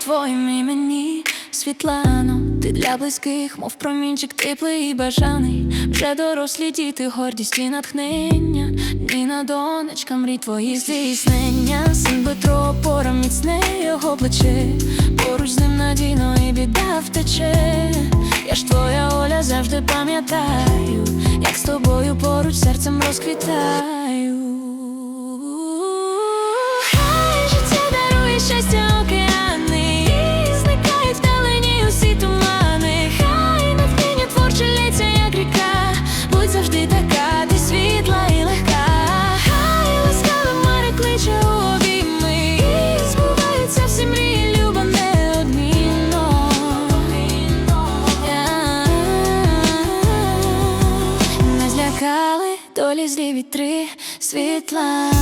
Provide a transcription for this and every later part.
твоїм імені, Світлано, ти для близьких, мов промінчик теплий і бажаний. Вже дорослі діти, гордість і натхнення. Ніна донечка, мрій твої здійснення. Син Петро, опора міцне його плече. Поруч з ним надійно і біда втече. Я ж твоя Оля завжди пам'ятаю, як з тобою поруч серцем розквітаю. Не злякали долі злі вітри, Світлано,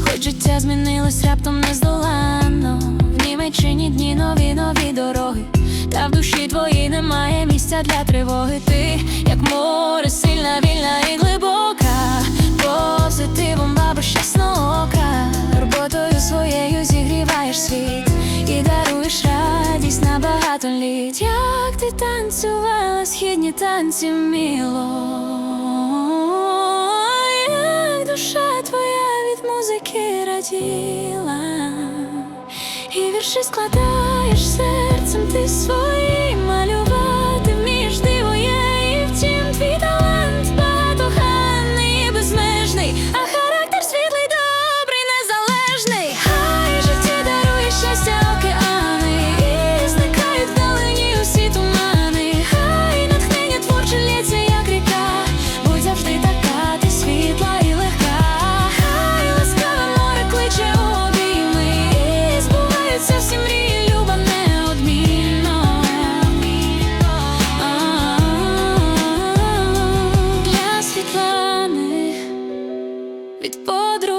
хоч життя змінилось раптом нездоланно. В Німеччині дні нові нові дороги, та в душі твоїй немає місця для тривоги. Ти, як море, сильна, вільна і глибока, позитивом баба щасного ока, роботою своєю зігріваєш світ і даруєш радість на багато літ. Як ти танцювала східні танці міло. Раділа, і вірші складаєш серцем ти свої від подруг.